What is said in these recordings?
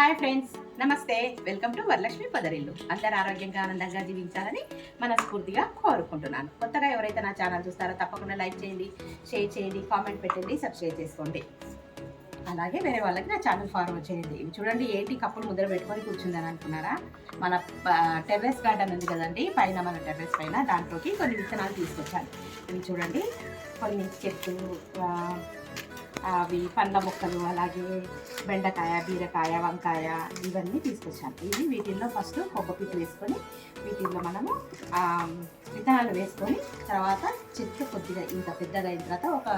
Hi friends నమస్తే. Welcome to Varalakshmi పదరిల్లు. అందరు ఆరోగ్యంగా ఆనందంగా జీవించాలని మనస్ఫూర్తిగా కోరుకుంటున్నాను. కొత్తగా ఎవరైతే నా ఛానల్ చూస్తారో తప్పకుండా లైక్ చేయండి షేర్ చేయండి కామెంట్ పెట్టండి సబ్స్క్రైబ్ చేసుకోండి. అలాగే వేరే వాళ్ళకి నా ఛానల్ ఫార్వర్డ్ చేయండి. ఇవి చూడండి ఏంటి కప్పులు ముద్ర పెట్టుకొని కూర్చుందని అనుకున్నారా? మన టెర్రస్ గార్డెన్ ఉంది కదండి పైన మన టెర్రస్ పైన దాంట్లోకి కొన్ని విత్తనాలు తీసుకొచ్చాను. ఇవి చూడండి కొన్ని చెట్లు అవి పండ్ల మొక్కలు అలాగే బెండకాయ బీరకాయ వంకాయ ఇవన్నీ తీసుకొచ్చాను. ఇవి వీటిల్లో ఫస్ట్ కొబ్బపిట్టు వేసుకొని వీటిల్లో మనము విత్తనాలు వేసుకొని తర్వాత చెట్లు కొద్దిగా ఇంత పెద్దగా అయిన తర్వాత ఒక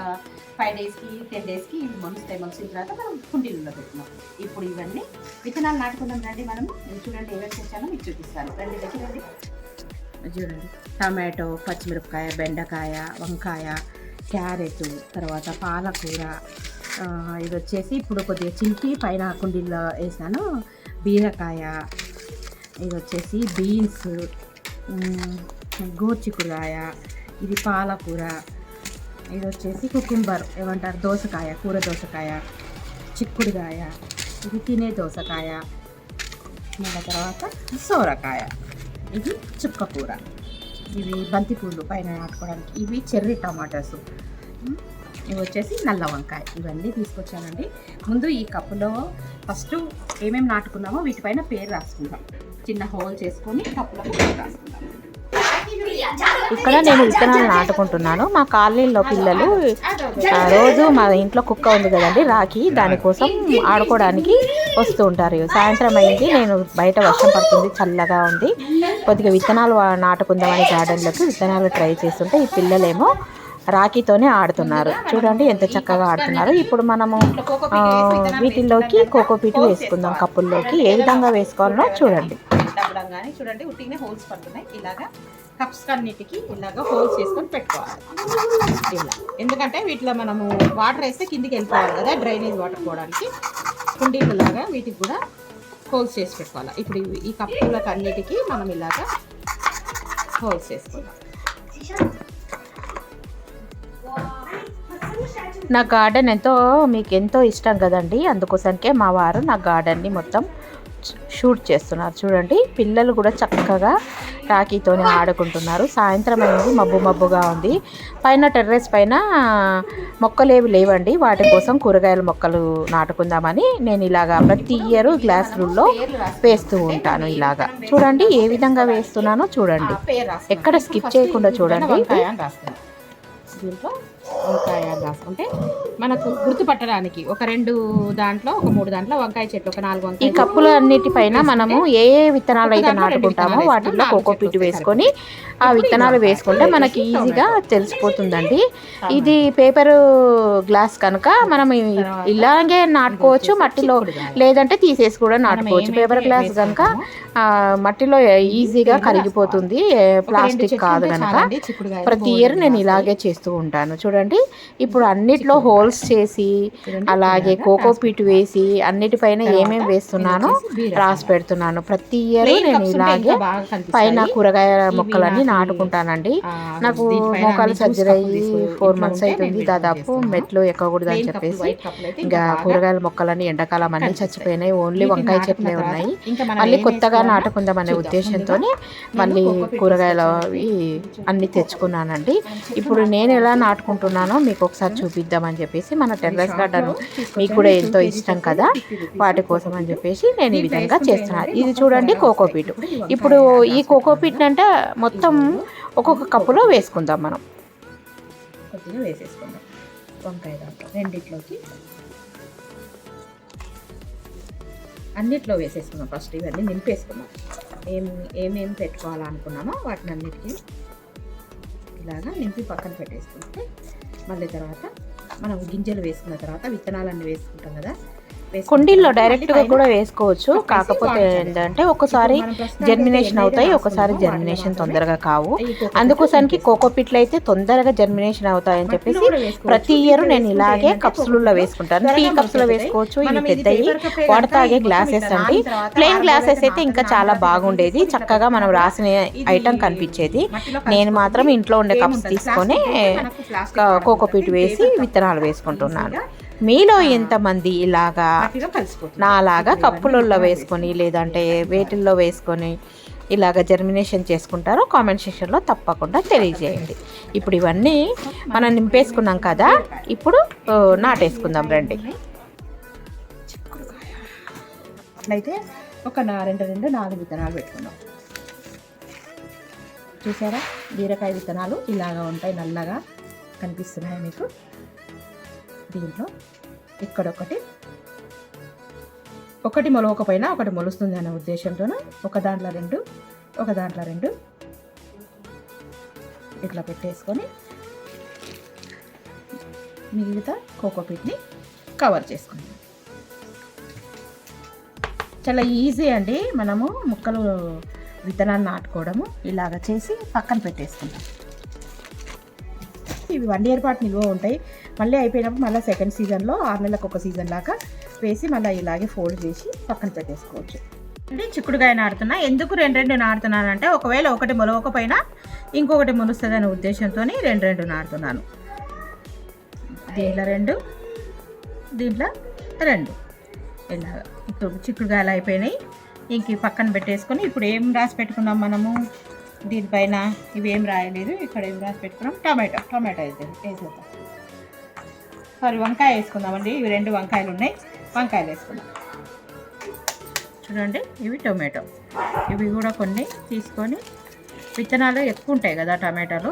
ఫైవ్ డేస్కి టెన్ డేస్కి ఇవి మొలుస్తాయి. మొలిసిన తర్వాత మనం కుండీలలో పెట్టుకున్నాం ఇప్పుడు ఇవన్నీ విత్తనాలు నాటుకున్నాం రండి మనము. చూడండి ఏమేమి తెచ్చానో మీకు చూపిస్తాను. రండి దగ్గర చూడండి. టమాటో పచ్చిమిరపకాయ బెండకాయ వంకాయ క్యారెట్ తర్వాత పాలకూర ఇది వచ్చేసి ఇప్పుడు కొద్దిగా చింపి పైన కుండీల్లో వేసాను. బీరకాయ ఇది వచ్చేసి బీన్స్ ఉమ్, ఇది పాలకూర ఇది వచ్చేసి కుకుంబర్ ఏమంటారు దోసకాయ కూర దోసకాయ చిక్కుడుకాయ ఇది తినే దోసకాయ మళ్ళీ తర్వాత సోరకాయ ఇది చుక్కకూర కూర. ఇవి బంతిపూలు పైన నాటుకోవడానికి. ఇవి చెర్రీ టమాటాస్. ఇవి వచ్చేసి నల్ల వంకాయ. ఇవన్నీ తీసుకొచ్చానండి. ముందు ఈ కప్పులో ఫస్ట్ ఏమేమి నాటుకున్నామో వీటిపైన పేరు రాసుకుందాం. చిన్న హోల్ చేసుకొని కప్పులో పేరు రాసుకుందాం. ఇక్కడ నేను విత్తనాలు నాటుకుంటున్నాను. మా కాలనీలో పిల్లలు రోజు మా ఇంట్లో కుక్క ఉంది కదండి రాఖీ. దానికోసం ఆడుకోవడానికి వస్తూ ఉంటారు. సాయంత్రం అయింది నేను బయట వర్షం పడుతుంది చల్లగా ఉంది. కొద్దిగా విత్తనాలు నాటుకుందామని గార్డెన్లోకి విత్తనాలు ట్రై చేస్తుంటే ఈ పిల్లలేమో రాఖీతోనే ఆడుతున్నారు. చూడండి ఎంత చక్కగా ఆడుతున్నారు. ఇప్పుడు మనము వీటిల్లోకి వీటిల్లోకి కోకోపీట్ వేసుకుందాం కప్పుల్లోకి. ఏ విధంగా వేసుకోవాలో చూడండి. చూడండి ఉట్టిగానే హోల్స్ పడుతున్నాయి. ఇలాగా కప్స్ అన్నిటికీ ఇలాగా హోల్స్ చేసుకొని పెట్టుకోవాలి. ఇలా. ఎందుకంటే వీటిలో మనము వాటర్ వేస్తే కిందికి వెళ్ళిపోవాలి కదా డ్రైనేజ్ వాటర్ పోవడానికి. కుండీలు లాగా వీటికి కూడా హోల్స్ చేసి పెట్టుకోవాలి. ఇప్పుడు ఈ కప్పులకు అన్నిటికీ మనం ఇలాగా హోల్స్ చేసుకుందాం నా గార్డెన్ ఎంతో మీకు ఎంతో ఇష్టం కదండి. అందుకోసంకే మా వారు నా గార్డెన్ని మొత్తం షూట్ చేస్తున్నారు. చూడండి పిల్లలు కూడా చక్కగా రాఖీతోనే ఆడుకుంటున్నారు సాయంత్రం అయింది మబ్బు మబ్బుగా ఉంది పైన టెర్రస్ పైన మొక్కలేవి లేవండి వాటి కోసం కూరగాయల మొక్కలు నాటుకుందామని నేను ఇలాగా ప్రతి ఇయర్ గ్లాస్ రూల్లో పేర్లు రాసుకుందాం. వేస్తూ ఉంటాను ఇలాగా చూడండి ఏ విధంగా వేస్తున్నానో చూడండి. ఎక్కడ First చేయకుండా చూడండి. దీంట్లో వంకాయ రాసుకుంటే మనకు గుర్తుపట్టడానికి ఒక రెండు దాంట్లో ఒక మూడు దాంట్లో వంకాయ చెట్లు ఒక నాలుగు ఈ వంకాయ కప్పుల అన్నిటిపైన మనము ఏ ఏ విత్తనాలు అయితే నాటుకుంటామో వాటిల్లో కోకోపీట్ వేసుకొని ఆ విత్తనాలు వేసుకుంటే మనకి ఈజీగా తెలిసిపోతుందండి. ఇది పేపర్ గ్లాస్ కనుక మనం ఇలాగే నాటుకోవచ్చు మట్టిలో లేదంటే తీసేసి కూడా నాటుకోవచ్చు. పేపర్ గ్లాస్ కనుక మట్టిలో ఈజీగా కరిగిపోతుంది ప్లాస్టిక్ కాదు కనుక. ప్రతి ఇయర్ నేను ఇలాగే చేస్తూ ఉంటాను. చూడండి ఇప్పుడు అన్నిట్లో హోల్స్ చేసి అలాగే కోకో పీట్ వేసి అన్నిటిపైన ఏమేమి వేస్తున్నానో రాసి పెడుతున్నాను. ప్రతి ఇయర్ నేను ఇలాగే పైన కూరగాయ మొక్కలన్నీ నాటుకుంటానండి. నాకు మోకాలు సర్జరీ అయ్యి ఫోర్ మంత్స్ అవుతుంది దాదాపు మెట్లు ఎక్కకూడదు అని చెప్పేసి. ఇంకా కూరగాయల మొక్కలన్నీ ఎండాకాలం అన్నీ చచ్చిపోయినాయి. ఓన్లీ వంకాయ చెట్లే ఉన్నాయి. మళ్ళీ కొత్తగా నాటుకుందాం అనే ఉద్దేశంతోనే మళ్ళీ కూరగాయలు అవి అన్ని తెచ్చుకున్నానండి. ఇప్పుడు నేను ఎలా నాటుకుంటున్నానో మీకు ఒకసారి చూపిద్దామని చెప్పేసి మన టెర్రస్ గార్డెన్ మీకు కూడా ఎంతో ఇష్టం కదా? వాటి కోసం అని చెప్పేసి నేను ఈ విధంగా చేస్తున్నాను. ఇది చూడండి కోకోపీట్ ఇప్పుడు ఈ కోకోపీట్ అంటే మొత్తం ఒక్కొక్క కప్పులో వేసుకుందాం మనం. కొద్దిగా వేసేసుకుందాం. వంకాయ దాంట్లో రెండిట్లోకి. అన్నిట్లో వేసేసుకున్నాం ఫస్ట్ ఇవన్నీ నింపేసుకున్నాం ఏం ఏమేమి పెట్టుకోవాలనుకున్నామో వాటిని అన్నిటికీ ఇలాగా నింపి పక్కన పెట్టేసుకుంటే మళ్ళీ తర్వాత మనం గింజలు వేసుకున్న తర్వాత విత్తనాలన్నీ వేసుకుంటాం కదా. కుండీల్లో తర్వాత డైరెక్ట్గా మళ్ళీ కూడా వేసుకోవచ్చు కాకపోతే. ఏంటంటే ఒకసారి జర్మినేషన్ అవుతాయి ఒకసారి జర్మినేషన్ తొందరగా కావు ఈ కోకో అందుకోసానికి పిట్లు కోకోపిట్లు అయితే తొందరగా జర్మినేషన్ అవుతాయని చెప్పేసి. ప్రతి ఇయర్ నేను ఇలాగే కప్స్లలో వేసుకుంటాను టీ కప్స్లో మొలకెత్తుతాయి. వేసుకోవచ్చు ఇవి పెద్దవి పేపర్ కప్పే వాటర్ కనుక తాగే ఈ గ్లాసెస్ అండి ప్లెయిన్ గ్లాసెస్ అయితే ఇంకా చాలా బాగుండేది చక్కగా మనం రాసిన ఐటమ్ కనిపించేది నేను. మాత్రం ఇంట్లో ఉండే కప్స్. తీసుకొని. కోకోపీట్ వేసి విత్తనాలు వేసుకుంటున్నాను మీలో ఎంతమంది ఇలాగా నాలాగా కప్పులలో వేసుకొని లేదంటే వేటిల్లో వేసుకొని ఇలాగ జర్మినేషన్ చేసుకుంటారో కామెంట్ సెక్షన్లో తప్పకుండా తెలియజేయండి. ఇప్పుడు ఇవన్నీ మనం నింపేసుకున్నాం కదా ఇప్పుడు నాటేసుకుందాం రండి. అట్లయితే ఒక రెండు రెండు నాలుగు విత్తనాలు పెట్టుకుందాం. చూసారా? బీరకాయ విత్తనాలు ఇలాగా ఉంటాయి నల్లగా కనిపిస్తున్నాయి మీకు. దీంట్లో ఇక్కడొకటి. ఒకటి మొలవకపోయినా ఒకటి మొలుస్తుంది అనే ఉద్దేశంతో ఒక దాంట్లో రెండు ఒక దాంట్లో రెండు. ఇట్లా పెట్టేసుకొని మిగతా కోకోపీట్ని కవర్ చేసుకుందాం. చాలా ఈజీ అండి మనము ముక్కలు విత్తనాలు నాటుకోవడము. ఇలాగ చేసి పక్కన పెట్టేసుకుంటాం ఇవి వన్ ఇయర్ పాటు నిల్వ ఉంటాయి. మళ్ళీ అయిపోయినప్పుడు మళ్ళీ సెకండ్ సీజన్లో ఆరు నెలలకు ఒక సీజన్ లాగా వేసి మళ్ళీ ఇలాగే ఫోల్డ్ చేసి పక్కన పెట్టేసుకోవచ్చు. అంటే చిక్కుడుగాయ నాడుతున్నా ఎందుకు రెండు రెండు నాడుతున్నానంటే ఒకవేళ ఒకటి మొలవకపోయినా ఇంకొకటి మొలుస్తుంది అనే ఉద్దేశంతో రెండు రెండు నాడుతున్నాను దీంట్లో రెండు దీంట్లో రెండు. ఇలాగ ఇప్పుడు చిక్కుడుకాయలు అయిపోయినాయి. ఇంక పక్కన పెట్టేసుకొని ఇప్పుడు ఏం రాసి పెట్టుకున్నాం మనము? దీనిపైన ఇవి ఏం రాయలేదు ఇక్కడ ఏం రాసి పెట్టుకున్నాం? టమాటో టమాటో అయితే వేసేద్దాం. సారీ వంకాయ వేసుకుందామండి. ఇవి రెండు వంకాయలు ఉన్నాయి. వంకాయలు వేసుకుందాం. చూడండి ఇవి టొమాటో. ఇవి కూడా కొన్ని తీసుకొని విత్తనాలు ఎక్కువ ఉంటాయి కదా టమాటాలు.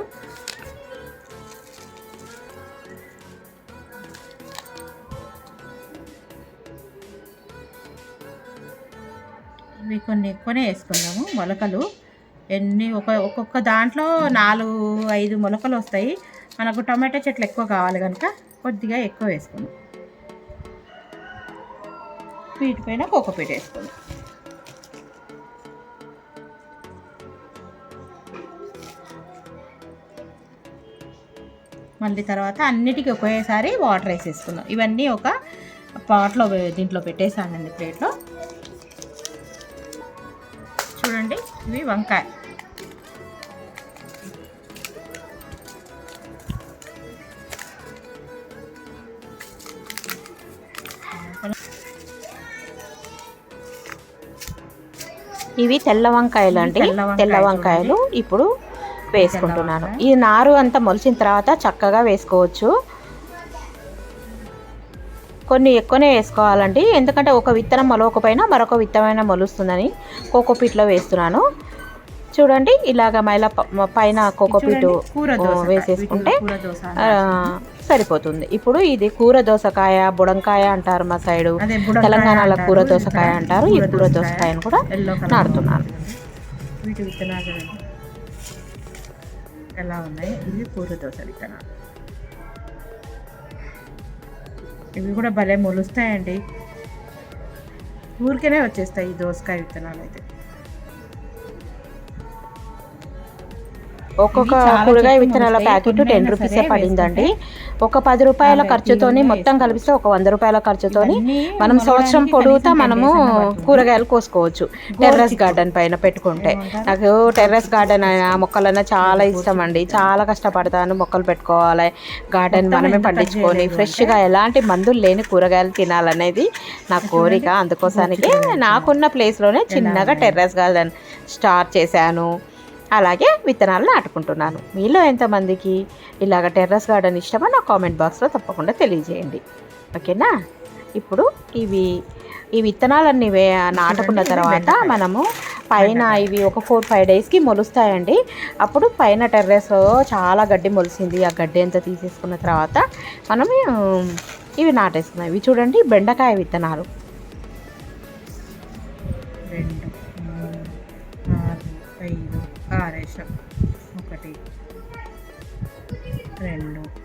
ఇవి కొన్ని ఎక్కువనే వేసుకుందాము. మొలకలు ఎన్ని ఒక ఒక్కొక్క దాంట్లో నాలుగు ఐదు మొలకలు వస్తాయి. మనకు టమాటో చెట్లు ఎక్కువ కావాలి కనుక కొద్దిగా ఎక్కువ వేసుకుందాం. వీటిపైన కోకోపీట వేసుకుందాం. మళ్ళీ తర్వాత అన్నిటికీ ఒకేసారి వాటర్ వేసేసుకుందాం. ఇవన్నీ ఒక పాట్లో దీంట్లో పెట్టేసానండి ప్లేట్లో. చూడండి ఇవి వంకాయ. ఇవి తెల్ల వంకాయలు అండి. తెల్ల వంకాయ తెల్ల వంకాయలు ఇప్పుడు వేసుకుంటున్నాను. ఈ నారు అంతా మొలిచిన తర్వాత చక్కగా వేసుకోవచ్చు. కొన్ని ఎక్కువనే వేసుకోవాలండి. ఎందుకంటే ఒక విత్తనం మొలవకపోయినా మరొక విత్తనమైన మొలుస్తుందని కోకోపీట్లో వేస్తున్నాను. చూడండి ఇలాగ మైల పైన కోకోపీటు. వేసేసుకుంటే సరిపోతుంది. ఇప్పుడు ఇది కూర దోసకాయ బుడంకాయ అంటారు మా సైడు. తెలంగాణలో కూర దోసకాయ అంటారు ఈ కూర దోసకాయను కూడా నాటుతున్నాను వీటి విత్తనాలు. ఎలా ఉన్నాయి? ఇవి కూర దోశ విత్తనాలు. ఇవి కూడా భలే మొలుస్తాయండి. ఊరికేనే వచ్చేస్తాయి ఈ దోసకాయ విత్తనాలు అయితే ఒక్కొక్క కూరగాయ విత్తనాల. ప్యాకెట్ టెన్ రూపీసే పడిందండి. ఒక పది రూపాయల ఖర్చుతోని మొత్తం కలిపిస్తే ఒక వంద రూపాయల ఖర్చుతోని మనం సంవత్సరం పొడుగుతా మనము 10 days అన్నా పడుతుంది. కూరగాయలు కోసుకోవచ్చు. టెర్రస్. గార్డెన్ పైన పెట్టుకుంటే? నాకు టెర్రస్ గార్డెన్ అయినా మొక్కలైనా చాలా ఇష్టం అండి. చాలా కష్టపడతాను మొక్కలు పెట్టుకోవాలి. గార్డెన్ మనమే పండించుకొని ఫ్రెష్గా ఎలాంటి మందులు లేని కూరగాయలు తినాలనేది నా కోరిక. అందుకోసానికి నాకున్న ప్లేస్లోనే చిన్నగా టెర్రస్ గార్డెన్ స్టార్ట్ చేశాను. అలాగే విత్తనాలు నాటుకుంటున్నాను. మీలో ఎంతమందికి ఇలాగ టెర్రస్ గార్డెన్ ఇష్టమో నా కామెంట్ బాక్స్లో తప్పకుండా తెలియజేయండి. ఓకేనా? ఇప్పుడు ఇవి ఈ విత్తనాలన్నీ వే నాటుకున్న తర్వాత. మనము పైన ఇవి ఒక ఫోర్ ఫైవ్ డేస్కి మొలుస్తాయండి. అప్పుడు పైన టెర్రస్లో చాలా గడ్డి మొలిసింది. ఆ గడ్డి అంతా తీసేసుకున్న తర్వాత మనం ఇవి నాటేసుకున్నాం ఇవి చూడండి బెండకాయ విత్తనాలు. ఆరేసాం ఒకటి. రెండు.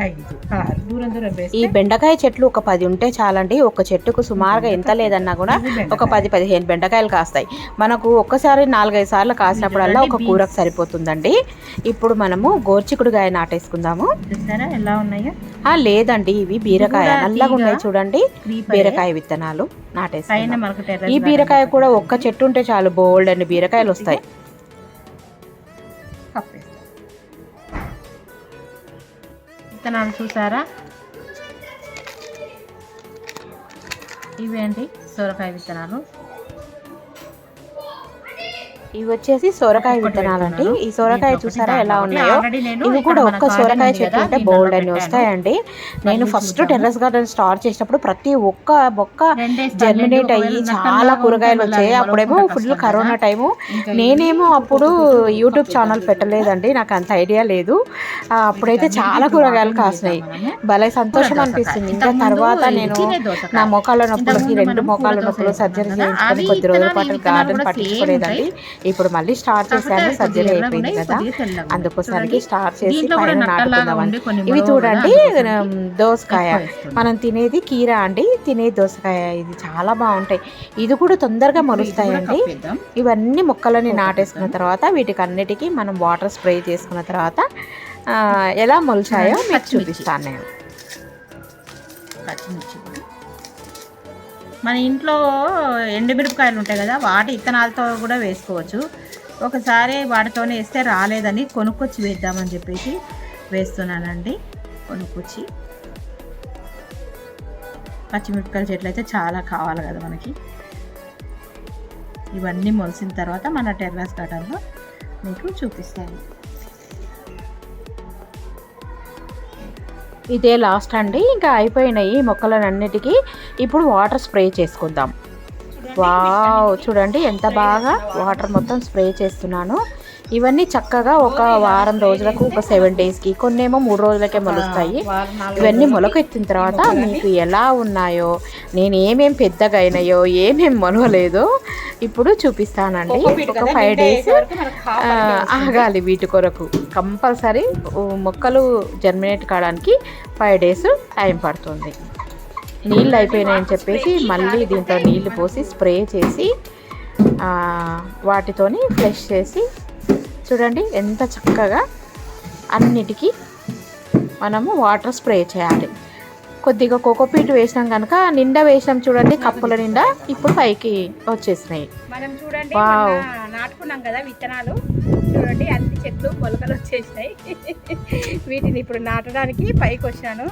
ఐదు. ఆరు దూరం దూరం ఈ బెండకాయ చెట్లు ఒక పది ఉంటే చాలండి. ఒక చెట్టుకు సుమారుగా ఎంత లేదన్నా కూడా. ఒక పది పదిహేను బెండకాయలు కాస్తాయి. మనకు ఒక్కసారి నాలుగైదు సార్లు కాసినప్పుడల్లా ఒక కూరకు సరిపోతుందండి. ఇప్పుడు మనము గోర్చికుడుగాయ నాటేసుకుందాము. చూసారా ఎలా ఉన్నాయో? లేదండి. ఇవి బీరకాయ నల్లగా ఉన్నాయి చూడండి. బీరకాయ విత్తనాలు టెర్రస్ ఈ బీరకాయ కూడా. ఒక్క చెట్టు ఉంటే చాలు బోల్డ్ అని బీరకాయలు వస్తాయి. విత్తనాలు చూసారా? ఇవేంటి? అండి సొరకాయ విత్తనాలు. ఇవి వచ్చేసి సొరకాయ విత్తనాలు అండి. ఈ సొరకాయ చూసారా ఎలా ఉన్నాయో? ఇవి కూడా ఒక్క సొరకాయ చెట్టు ఉంటే బోల్డ్ అని వస్తాయండి. నేను ఫస్ట్ టెర్రస్ గార్డెన్ స్టార్ట్ చేసినప్పుడు ప్రతి ఒక్క మొక్క జర్మినేట్ అయ్యి చాలా కూరగాయలు వచ్చాయి. అప్పుడేమో ఫుల్ కరోనా టైము. నేనేమో అప్పుడు యూట్యూబ్ ఛానల్ పెట్టలేదండి. నాకు అంత ఐడియా లేదు. అప్పుడైతే చాలా కూరగాయలు కాసినాయి. భలే సంతోషం అనిపిస్తుంది. ఇంకా తర్వాత నేను నా మోకాళ్ళ నొప్పులకి రెండు మోకాళ్ళ నొప్పులు సర్జరీ చేయించుకొని కొద్ది రోజుల పాటు గార్డెన్ పట్టించుకోలేదండి. ఇప్పుడు మళ్ళీ స్టార్ట్ చేశాను సర్జరీ అయిపోయింది కదా. అందుకోసానికి స్టార్ట్ చేసి పైన నాటుకుందామని ఇవి చూడండి దోసకాయ. మనం తినేది కీర అండి తినే దోసకాయ ఇది చాలా బాగుంటాయి. ఇది కూడా తొందరగా మొలుస్తాయండి ఇవన్నీ మొక్కలని నాటేసుకున్న తర్వాత వీటికి అన్నిటికీ మనం వాటర్ స్ప్రే చేసుకున్న తర్వాత ఎలా మొలిచాయో మీకు చూపిస్తాను నేను. పచ్చిమిర్చి. మన ఇంట్లో ఎండుమిరపకాయలు ఉంటాయి కదా వాటి ఇత్తనాలతో కూడా వేసుకోవచ్చు. ఒకసారి వాటితోనే వేస్తే రాలేదని కొనుక్కొచ్చి వేద్దామని చెప్పేసి వేస్తున్నానండి. కొనుక్కొచ్చి పచ్చిమిరపకాయల చెట్లు అయితే చాలా కావాలి కదా మనకి. ఇవన్నీ మొలిసిన తర్వాత మన టెర్రస్ గార్డెన్లో మీకు చూపిస్తాను. ఇదే లాస్ట్ అండి. ఇంకా అయిపోయినాయి మొక్కలన్నిటికీ ఇప్పుడు వాటర్ స్ప్రే చేసుకుందాం. వావ్ చూడండి ఎంత బాగా వాటర్ మొత్తం స్ప్రే చేస్తున్నాను. ఇవన్నీ చక్కగా ఒక వారం రోజులకు ఒక సెవెన్ డేస్కి కొన్నేమో మూడు రోజులకే మొలుస్తాయి. ఇవన్నీ మొలకెత్తిన తర్వాత మీకు ఎలా ఉన్నాయో నేను ఏమేం పెద్దగా అయినాయో ఏమేం మొలవలేదో ఇప్పుడు చూపిస్తానండి. ఒక ఫైవ్ డేస్ ఆగాలి వీటి కొరకు. కంపల్సరీ మొక్కలు జర్మినేట్ కావడానికి ఫైవ్ డేస్ టైం పడుతుంది. నీళ్ళు అయిపోయినాయని చెప్పేసి మళ్ళీ దీంట్లో నీళ్ళు పోసి స్ప్రే చేసి వాటితోని ఫ్రెష్ చేసి చూడండి ఎంత చక్కగా అన్నిటికీ మనము వాటర్ స్ప్రే చేయాలి. కొద్దిగా కోకోపీట్ వేసినాం కనుక నిండా వేసినాం చూడండి కప్పుల నిండా ఇప్పుడు పైకి వచ్చేసినాయి. మనం చూడండి నాటుకున్నాం కదా విత్తనాలు. చూడండి అన్ని చెట్లు మొలకలు వచ్చేసినాయి. వీటిని ఇప్పుడు నాటడానికి పైకి వచ్చాను.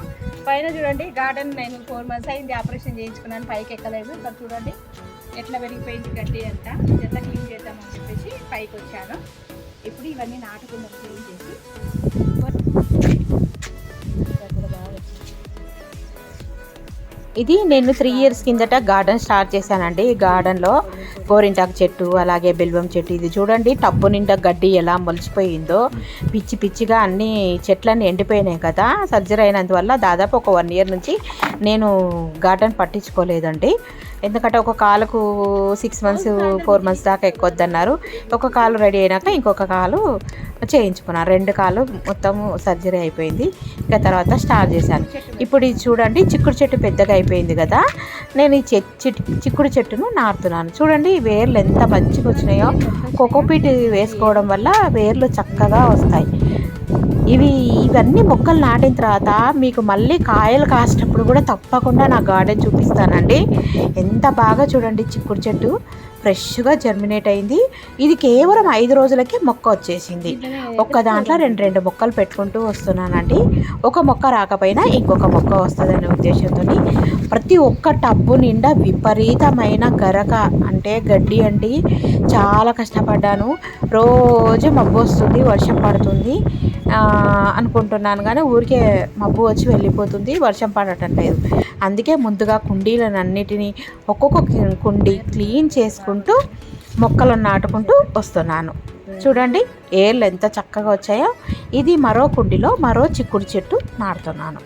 పైన చూడండి గార్డెన్ నేను ఫోర్ మంత్స్ అయింది ఆపరేషన్ చేయించుకున్నాను పైకి ఎక్కలేదు. ఇక్కడ చూడండి ఎట్లా పెరిగిపోయింది గడ్డి అంతా. ఎంత క్లీన్ చేద్దామని చెప్పేసి పైకి వచ్చాను. ఇప్పుడు ఇవన్నీ నాటుకుందాం క్లీన్ చేసి ఇది నేను త్రీ ఇయర్స్ కిందట గార్డెన్ స్టార్ట్ చేశానండి. ఈ గార్డెన్లో గోరింటాకు చెట్టు అలాగే బెల్వం చెట్టు ఇది చూడండి. టబ్బు నిండా గడ్డి ఎలా మొలిచిపోయిందో. పిచ్చి పిచ్చిగా అన్ని చెట్లన్నీ ఎండిపోయినాయి కదా. సర్జరీ అయినందువల్ల దాదాపు ఒక వన్ ఇయర్ నుంచి నేను గార్డెన్ పట్టించుకోలేదండి. ఎందుకంటే ఒక కాలుకు సిక్స్ మంత్స్ ఫోర్ మంత్స్ దాకా ఎక్కొద్దన్నారు ఒక కాలు రెడీ అయినాక ఇంకొక కాలు చేయించుకున్నాను. రెండు కాలు మొత్తం సర్జరీ అయిపోయింది. ఇంకా తర్వాత స్టార్ట్ చేశాను. ఇప్పుడు ఇది చూడండి చిక్కుడు చెట్టు పెద్దగా అయిపోయింది కదా. నేను ఈ చిక్కుడు చెట్టును నారుతున్నాను. చూడండి ఈ వేర్లు ఎంత మంచిగా వచ్చినాయో. కోకోపీట్ వేసుకోవడం వల్ల వేర్లు చక్కగా వస్తాయి. ఇవి ఇవన్నీ మొక్కలు నాటిన తర్వాత మీకు మళ్ళీ కాయలు కాసేటప్పుడు కూడా తప్పకుండా నా గార్డెన్ చూపిస్తానండి. ఎంత బాగా చూడండి చిక్కుడు చెట్టు. ఫ్రెష్గా జర్మినేట్ అయింది. ఇది కేవలం ఐదు రోజులకే మొక్క వచ్చేసింది. ఒక్క దాంట్లో రెండు రెండు మొక్కలు పెట్టుకుంటూ వస్తున్నానండి. ఒక మొక్క రాకపోయినా ఇంకొక మొక్క వస్తుందనే ఉద్దేశంతో ప్రతి ఒక్క టబ్బు నిండా విపరీతమైన గరక అంటే గడ్డి అండి. చాలా కష్టపడ్డాను. రోజు మబ్బు వస్తుంది వర్షం పడుతుంది. ఆ, అనుకుంటున్నాను కానీ ఊరికే మబ్బు వచ్చి వెళ్ళిపోతుంది వర్షం పడటం లేదు. అందుకే ముందుగా కుండీలను అన్నిటినీ ఒక్కొక్క కుండీ క్లీన్ చేసుకుంటూ మొక్కలను నాటుకుంటూ వస్తున్నాను. చూడండి ఏర్లు ఎంత చక్కగా వచ్చాయో. ఇది మరో కుండీలో మరో చిక్కుడు చెట్టు నాటుతున్నాను.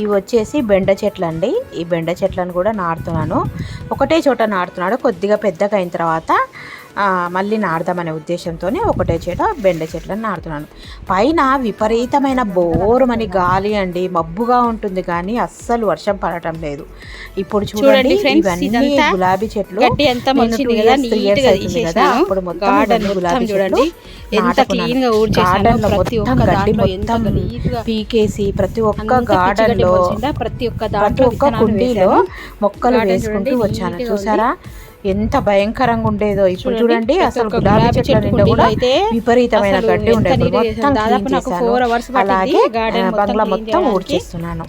ఇవి వచ్చేసి బెండ చెట్లు అండి ఈ బెండ చెట్లను కూడా నాటుతున్నాను. ఒకటే చోట నాటుతున్నాడు. కొద్దిగా పెద్దగా అయిన తర్వాత మళ్ళీ నాడదామనే ఉద్దేశంతోనే ఒకటే చెట బెండ చెట్లను నాడుతున్నాను పైన విపరీతమైన బోరుమని గాలి అండి మబ్బుగా ఉంటుంది కానీ అస్సలు వర్షం పడటం లేదు ఇప్పుడు చూడండి ఇవన్నీ గులాబీ చెట్లు అప్పుడు మొత్తం గులాబీ చూడండి గార్డెన్లో మొత్తం గడ్డి మొత్తం పీకేసి ప్రతి ఒక్క గార్డెన్లో? ప్రతి ఒక్క ప్రతి దాంట్లో ఒక్క కుండీలో. మొక్కలు వేసుకుంటూ వచ్చాను. చూసారా ఎంత భయంకరంగా ఉండేదో. ఇప్పుడు చూడండి అసలు గులాబీ చెట్ల చెట్టు నిండా కూడా విపరీతమైన గడ్డి ఉండేది. మొత్తం. దాదాపు నాకు hours పట్టింది అలాగే బంగ్లా మొత్తం. ఊడ్చేస్తున్నాను.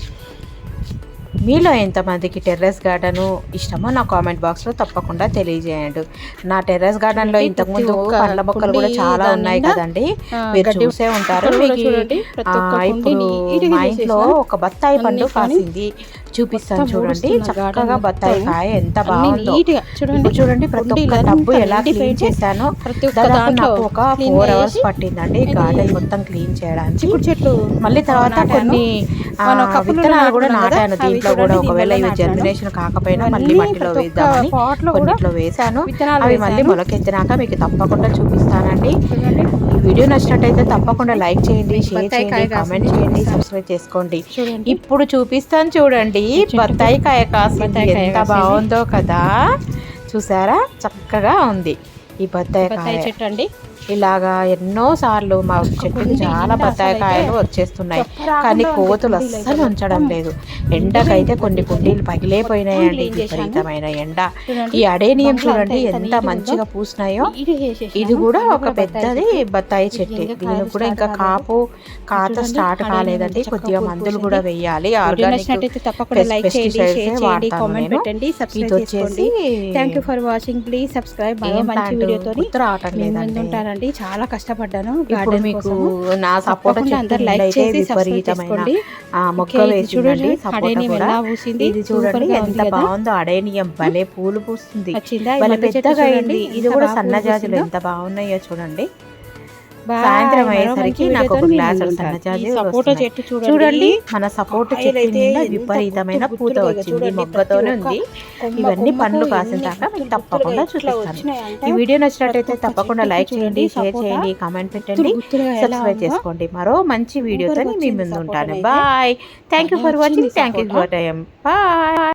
మీలో ఎంతమందికి టెర్రస్ గార్డెన్ ఇష్టమో నా కామెంట్ బాక్స్లో తప్పకుండా తెలియజేయండి. నా టెర్రస్ గార్డెన్లో ఇంతకుముందు పండ్ల మొక్కలు కూడా చాలా ఉన్నాయి కదండి. మీరు చూసే ఉంటారు. మీకు ఇప్పుడు మా ఇంట్లో. ఒక బత్తాయి పండు కాసింది. చూపిస్తాను చూడండి చక్కగా బత్తాయి. కాయ ఎంత బాగుందో చూడండి చూడండి ప్రతి ఒక్క అంతా ఎలా క్లీన్ చేశానో దాదాపు నాకు ఒక ఫోర్ అవర్స్ పట్టిందండి గార్డెన్ మొత్తం క్లీన్ చేయడానికి చిక్కుడు చెట్లు మళ్ళీ తర్వాత. కొన్ని విత్తనాలు కూడా నాటాను దీంట్లో కూడా ఒకవేళ ఇవి. జర్మినేషన్ కాకపోయినా మళ్ళీ మట్టిలో వేద్దామని కొన్నిట్లో వేశాను అవి మళ్ళీ. మొలకెత్తినాక మీకు తప్పకుండా చూపిస్తానండి వీడియో నచ్చినట్టయితే తప్పకుండా లైక్ చేయండి షేర్ చేయండి కామెంట్ చేయండి. సబ్స్క్రైబ్ చేసుకోండి. ఇప్పుడు చూపిస్తాను చూడండి. బత్తాయి కాయ కాసింది. ఎంత. బాగుందో కదా. చూసారా? చక్కగా ఉంది. ఈ బత్తాయి బత్తాయి కాయ. చెట్టు అండి. ఇలాగా ఎన్నో సార్లు మా చెట్టుకు చాలా నిండా బత్తాయి అసలు కాయలు అయితే వచ్చేస్తున్నాయి కానీ కోతులు అస్సలు ఉంచడం లేదు. ఎండకైతే కొన్ని కుండీలు పగిలేపోయినాయండి. విపరీతమైన ఎండ. ఈ అడేనియం చూడండి ఎంత మంచిగా. పూసినాయో. ఇది కూడా ఒక పెద్దది బత్తాయి చెట్టు. కాయలు కూడా ఇంకా కాపు కాత స్టార్ట్ కాలేదండి. కొద్దిగా మందులు. కూడా వేయాలి. ఆర్గానిక్ వాడతాను నేను ఇది వచ్చేసి thank you for watching please subscribe మంచి వీడియోతో రావటం లేదండి. ఉంటానండి చాలా కష్టపడ్డాను గార్డెన్ మీకు. నా చెట్టు అందరు లైక్ చేసి సబ్స్క్రైబ్ చేసుకోండి. ఆ, మొక్క వేసిందండి. చూడండి. అడేనియం ఎలా పూసింది? ఇది చూడండి ఎంత బాగుందో అడేనియం భలే పూలు పూస్తుంది. భలే పెద్దగా అయింది. ఇది కూడా సన్న పూసిందో. ఎంత బాగున్నాయో చూడండి. సాయంత్రం అయ్యేసరికి నాకు ఒక గ్లాస్. చెట్టు చూడండి. మన సపోటా చెట్టు నిండా విపరీతమైన పూత వచ్చింది మొగ్గతోనే ప్రతి ఉంది. ఇవన్నీ పండ్లు కాసిన దాకా మీకు తప్పకుండా చూపిస్తాను. ఈ వీడియో నచ్చినట్టయితే తప్పకుండా లైక్ చేయండి షేర్ చేయండి కామెంట్ పెట్టండి సబ్స్క్రైబ్. చేసుకోండి. మరో మంచి వీడియోతో మీ ముందు ఉంటాను. Bye thank you for watching thank you. For time bye